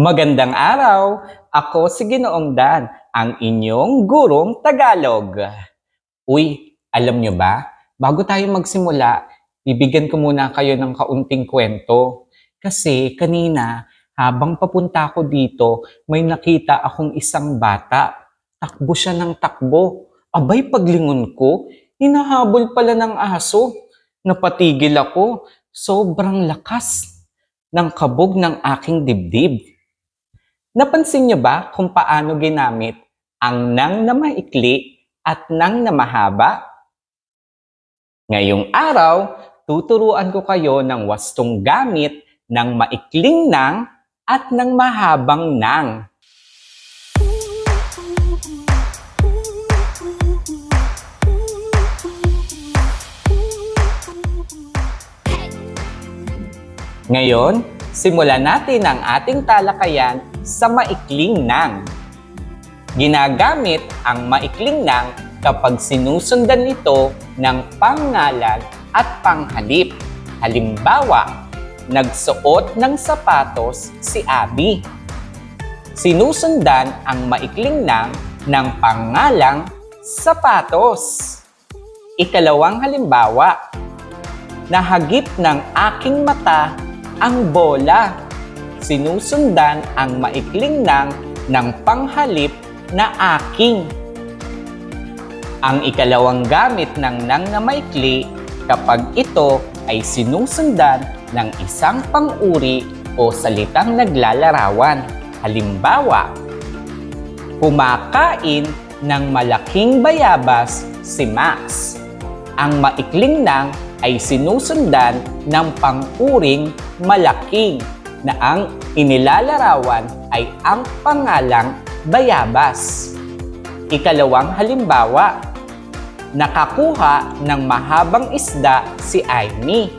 Magandang araw! Ako si Ginoong Dan, ang inyong gurong Tagalog. Uy, alam nyo ba? Bago tayo magsimula, bibigyan ko muna kayo ng kaunting kwento. Kasi kanina, habang papunta ako dito, may nakita akong isang bata. Takbo siya ng takbo. Abay, paglingon ko, hinahabol pala ng aso. Napatigil ako. Sobrang lakas ng kabog ng aking dibdib. Napansin niyo ba kung paano ginamit ang nang na maikli at nang na mahaba? Ngayong araw, tuturuan ko kayo ng wastong gamit ng maikling nang at ng mahabang nang. Ngayon, simulan natin ang ating talakayan sa maikling nang. Ginagamit ang maikling nang kapag sinusundan ito ng pangalan at panghalip. Halimbawa, nagsuot ng sapatos si Abby. Sinusundan ang maikling nang ng pangalang sapatos. Ikalawang halimbawa, nahagip ng aking mata ang bola. Sinusundan ang maikling nang ng panghalip na aking. Ang ikalawang gamit ng nang na maikli kapag ito ay sinusundan ng isang panguri o salitang naglalarawan. Halimbawa, kumakain ng malaking bayabas si Max. Ang maikling nang ay sinusundan ng panguring malaking na ang inilalarawan ay ang pangalang bayabas. Ikalawang halimbawa, nakakuha ng mahabang isda si Aimee.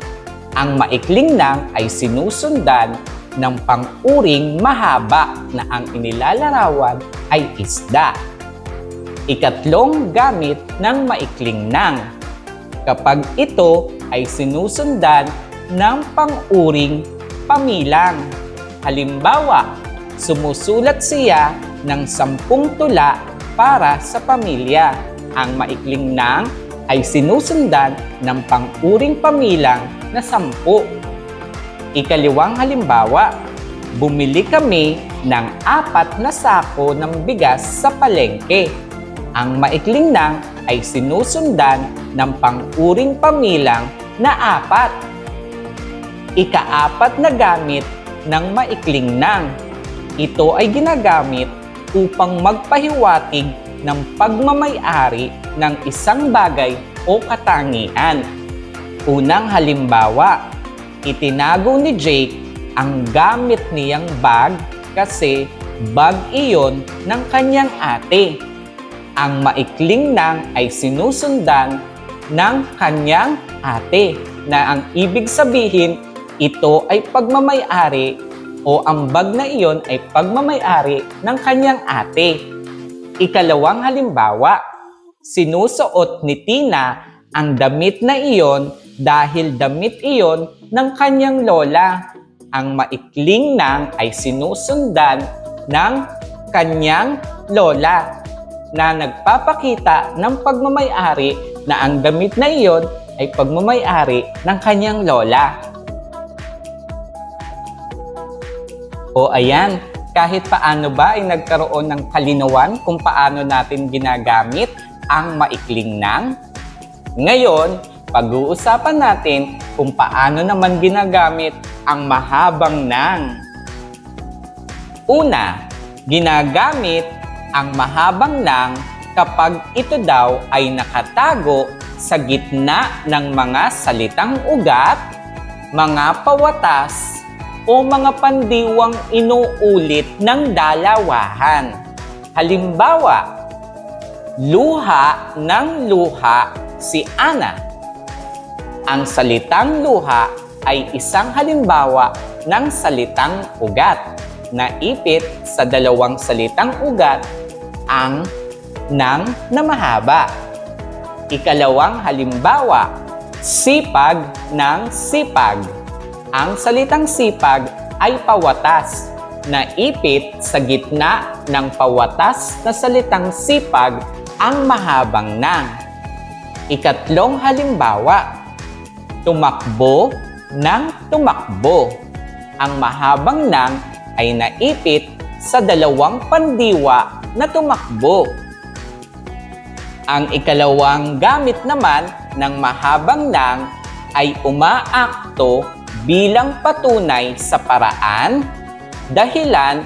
Ang maikling nang ay sinusundan ng panguring mahaba na ang inilalarawan ay isda. Ikatlong gamit ng maikling nang kapag ito ay sinusundan ng panguring pamilang. Halimbawa, sumusulat siya ng sampung tula para sa pamilya. Ang maikling nang ay sinusundan ng panguring pamilang na sampu. Ikaliwang halimbawa, bumili kami ng apat na sako ng bigas sa palengke. Ang maikling nang ay sinusundan ng panguring pamilang na apat. Ikaapat na gamit ng maikling nang. Ito ay ginagamit upang magpahiwatig ng pagmamayari ng isang bagay o katangian. Unang halimbawa, itinago ni Jake ang gamit niyang bag kasi bag iyon ng kanyang ate ang maikling nang ay sinusundan ng kanyang ate na ang ibig sabihin ito ay pagmamayari o ang bag na iyon ay pagmamayari ng kanyang ate. Ikalawang halimbawa, sinusuot ni Tina ang damit na iyon dahil damit iyon ng kanyang lola. Ang maikling nang ay sinusundan ng kanyang lola na nagpapakita ng pagmamayari na ang damit na iyon ay pagmamayari ng kanyang lola. O ayan, kahit paano ba ay nagkaroon ng kalinawan kung paano natin ginagamit ang maikling nang? Ngayon, pag-uusapan natin kung paano naman ginagamit ang mahabang nang. Una, ginagamit ang mahabang nang kapag ito daw ay nakatago sa gitna ng mga salitang ugat, mga pawatas, o mga pandiwang inuulit ng dalawahan. Halimbawa, luha ng luha si Ana. Ang salitang luha ay isang halimbawa ng salitang ugat na ipit sa dalawang salitang ugat ang ng na mahaba. Ikalawang halimbawa, sipag ng sipag. Ang salitang sipag ay pawatas naipit sa gitna ng pawatas na salitang sipag ang mahabang nang. Ikatlong halimbawa, tumakbo ng tumakbo. Ang mahabang nang ay naipit sa dalawang pandiwa na tumakbo. Ang ikalawang gamit naman ng mahabang nang ay umaakto bilang patunay sa paraan, dahilan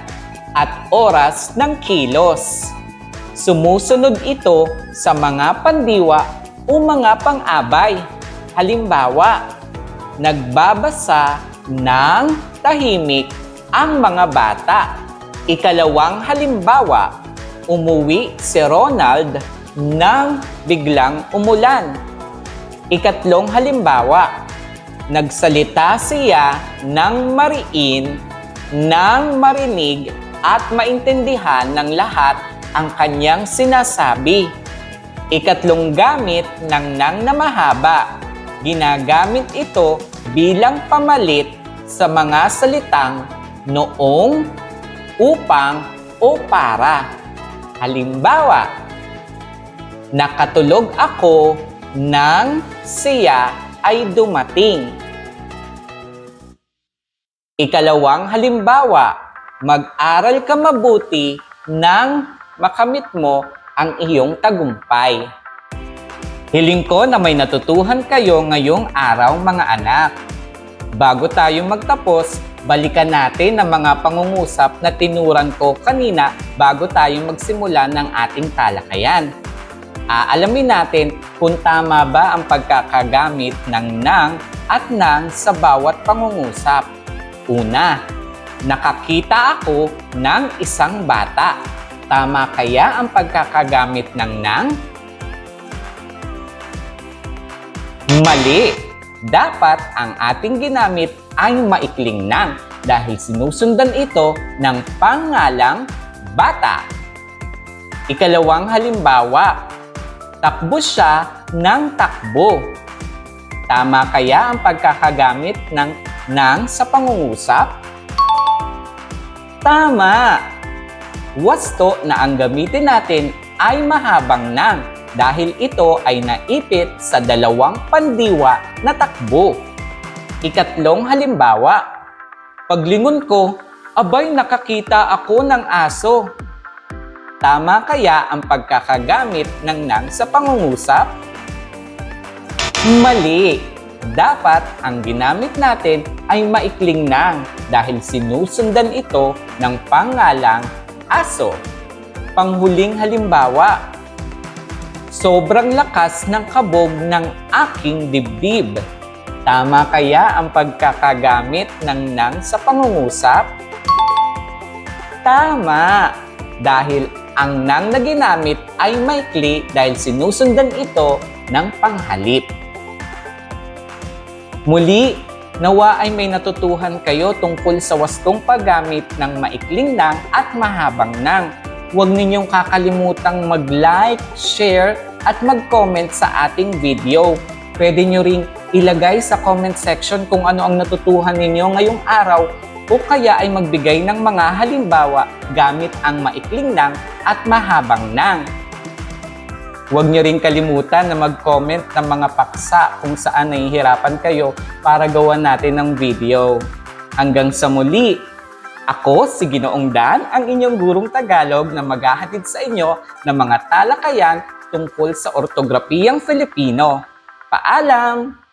at oras ng kilos. Sumusunod ito sa mga pandiwa o mga pang-abay. Halimbawa, nagbabasa ng tahimik ang mga bata. Ikalawang halimbawa, umuwi si Ronald nang biglang umulan. Ikatlong halimbawa, nagsalita siya ng mariin nang marinig at maintindihan ng lahat ang kanyang sinasabi. Ikatlong gamit ng nang na mahaba. Ginagamit ito bilang pamalit sa mga salitang noong, upang, o para. Halimbawa, nakatulog ako nang siya ay dumating. Ikalawang halimbawa, mag-aral ka mabuti nang makamit mo ang iyong tagumpay. Hiling ko na may natutuhan kayo ngayong araw mga anak. Bago tayo magtapos, balikan natin ang mga pangungusap na tinuran ko kanina bago tayo magsimula ng ating talakayan. Aalamin natin kung tama ba ang pagkakagamit ng nang at nang sa bawat pangungusap. Una, nakakita ako ng isang bata. Tama kaya ang pagkakagamit ng nang? Mali! Dapat ang ating ginamit ay maikling nang dahil sinusundan ito ng pangalang bata. Ikalawang halimbawa, takbo siya ng takbo. Tama kaya ang pagkakagamit ng nang sa pangungusap? Tama! Wasto na ang gamitin natin ay mahabang nang dahil ito ay naipit sa dalawang pandiwa na takbo. Ikatlong halimbawa, paglingon ko, abay nakakita ako ng aso. Tama kaya ang pagkakagamit ng nang sa pangungusap? Mali! Dapat ang ginamit natin ay maikling nang dahil sinusundan ito ng pangalang aso. Panghuling halimbawa, sobrang lakas ng kabog ng aking dibdib. Tama kaya ang pagkakagamit ng nang sa pangungusap? Tama! Dahil ang nang na ginamit ay maikli dahil sinusundan ito ng panghalip. Muli, nawa ay may natutuhan kayo tungkol sa wastong paggamit ng maikling nang at mahabang nang. Huwag ninyong kakalimutang mag-like, share, at mag-comment sa ating video. Pwede nyo ring ilagay sa comment section kung ano ang natutuhan ninyo ngayong araw o kaya ay magbigay ng mga halimbawa gamit ang maikling nang at mahabang nang. Huwag niyo rin kalimutan na mag-comment ng mga paksa kung saan nahihirapan kayo para gawan natin ng video. Hanggang sa muli, ako si Ginoong Dan, ang inyong gurong Tagalog na maghahatid sa inyo ng mga talakayan tungkol sa ortografiyang Filipino. Paalam!